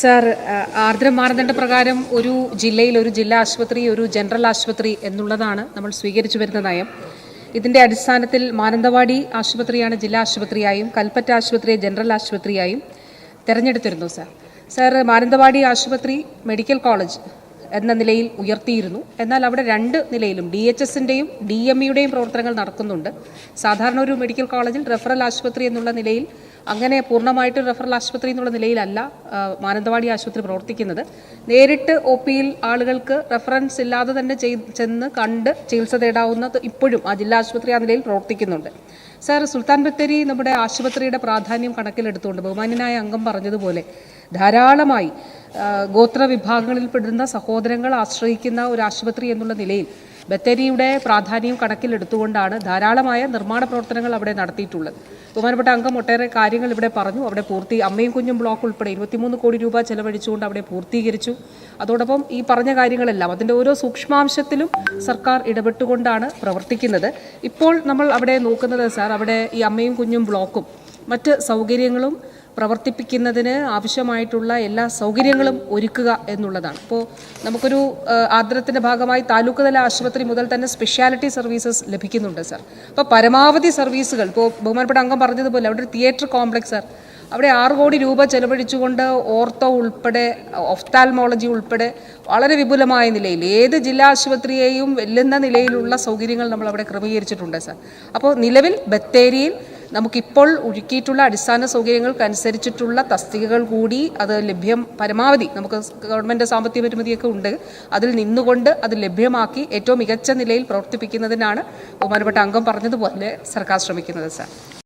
Sir ആർദ്ര മാനദണ്ഡ പ്രകാരം ഒരു ജില്ലയിൽ ഒരു ജില്ലാ ആശുപത്രി ഒരു ജനറൽ ആശുപത്രി എന്നുള്ളതാണ് നമ്മൾ സ്വീകരിച്ചു വരുന്ന നയം. ഇതിന്റെ അടിസ്ഥാനത്തിൽ മാനന്തവാടി ആശുപത്രിയാണ് ജില്ലാ ആശുപത്രിയായും കൽപ്പറ്റ ആശുപത്രിയെ ജനറൽ ആശുപത്രിയായും തിരഞ്ഞെടുത്തിരുന്നു സാർ. സാർ മാനന്തവാടി ആശുപത്രി മെഡിക്കൽ കോളേജ് എന്ന നിലയിൽ ഉയർത്തിയിരുന്നു. എന്നാൽ അവിടെ രണ്ട് നിലയിലും ഡി എച്ച് എസിന്റെയും ഡി എം ഇയുടെയും പ്രവർത്തനങ്ങൾ നടക്കുന്നുണ്ട്. സാധാരണ ഒരു മെഡിക്കൽ കോളേജിൽ റെഫറൽ ആശുപത്രി എന്നുള്ള നിലയിൽ അങ്ങനെ പൂർണമായിട്ട് റെഫറൽ ആശുപത്രി എന്നുള്ള നിലയിലല്ല മാനന്തവാടി ആശുപത്രി പ്രവർത്തിക്കുന്നത്. നേരിട്ട് ഒ പിയിൽ ആളുകൾക്ക് റെഫറൻസ് ഇല്ലാതെ തന്നെ ചെയ്- ചെന്ന് കണ്ട് ചികിത്സ തേടാവുന്നത് ഇപ്പോഴും ആ ജില്ലാ ആശുപത്രി ആ നിലയിൽ പ്രവർത്തിക്കുന്നുണ്ട്. സാർ സുൽത്താൻ ബത്തേരി നമ്മുടെ ആശുപത്രിയുടെ പ്രാധാന്യം കണക്കിലെടുത്തുകൊണ്ട് ബഹുമാന്യനായ അംഗം പറഞ്ഞതുപോലെ ധാരാളമായി ഗോത്ര വിഭാഗങ്ങളിൽപ്പെടുന്ന സഹോദരങ്ങൾ ആശ്രയിക്കുന്ന ഒരു ആശുപത്രി എന്നുള്ള നിലയിൽ ബത്തേരിയുടെ പ്രാധാന്യം കണക്കിലെടുത്തുകൊണ്ടാണ് ധാരാളമായ നിർമ്മാണ പ്രവർത്തനങ്ങൾ അവിടെ നടത്തിയിട്ടുള്ളത്. ബഹുമാനപ്പെട്ട അംഗം ഒട്ടേറെ കാര്യങ്ങൾ ഇവിടെ പറഞ്ഞു. അവിടെ പൂർത്തി അമ്മയും കുഞ്ഞും ബ്ലോക്ക് ഉൾപ്പെടെ ഇരുപത്തിമൂന്ന് കോടി രൂപ ചെലവഴിച്ചുകൊണ്ട് അവിടെ പൂർത്തീകരിച്ചു. അതോടൊപ്പം ഈ പറഞ്ഞ കാര്യങ്ങളെല്ലാം അതിന്റെ ഓരോ സൂക്ഷ്മാംശത്തിലും സർക്കാർ ഇടപെട്ടുകൊണ്ടാണ് പ്രവർത്തിക്കുന്നത്. ഇപ്പോൾ നമ്മൾ അവിടെ നോക്കുന്നത് സാർ അവിടെ ഈ അമ്മയും കുഞ്ഞും ബ്ലോക്കും മറ്റ് സൗകര്യങ്ങളും പ്രവർത്തിപ്പിക്കുന്നതിന് ആവശ്യമായിട്ടുള്ള എല്ലാ സൗകര്യങ്ങളും ഒരുക്കുക എന്നുള്ളതാണ്. ഇപ്പോൾ നമുക്കൊരു ആദരത്തിന്റെ ഭാഗമായി താലൂക്ക് തല ആശുപത്രി മുതൽ തന്നെ സ്പെഷ്യാലിറ്റി സർവീസസ് ലഭിക്കുന്നുണ്ട് സാർ. അപ്പോൾ പരമാവധി സർവീസുകൾ ഇപ്പോൾ ബഹുമാനപ്പെട്ട അംഗം പറഞ്ഞതുപോലെ അവിടെ ഒരു തിയേറ്റർ കോംപ്ലക്സ് സാർ. അവിടെ ആറ് കോടി രൂപ ചെലവഴിച്ചുകൊണ്ട് ഓർത്തോ ഉൾപ്പെടെ ഒഫ്താൽമോളജി ഉൾപ്പെടെ വളരെ വിപുലമായ നിലയിൽ ഏത് ജില്ലാ ആശുപത്രിയെയും വെല്ലുന്ന നിലയിലുള്ള സൗകര്യങ്ങൾ നമ്മൾ അവിടെ ക്രമീകരിച്ചിട്ടുണ്ട് സാർ. അപ്പോൾ നിലവിൽ ബത്തേരിയിൽ നമുക്കിപ്പോൾ ഒരുക്കിയിട്ടുള്ള അടിസ്ഥാന സൗകര്യങ്ങൾക്കനുസരിച്ചിട്ടുള്ള തസ്തികകൾ കൂടി അത് ലഭ്യം പരമാവധി നമുക്ക് ഗവൺമെന്റ് സാമ്പത്തിക പരിമിതിയൊക്കെ ഉണ്ട്. അതിൽ നിന്നുകൊണ്ട് അത് ലഭ്യമാക്കി ഏറ്റവും മികച്ച നിലയിൽ പ്രവർത്തിപ്പിക്കുന്നതിനാണ് ബഹുമാനപ്പെട്ട അംഗം പറഞ്ഞതുപോലെ സർക്കാർ ശ്രമിക്കുന്നത് സാർ.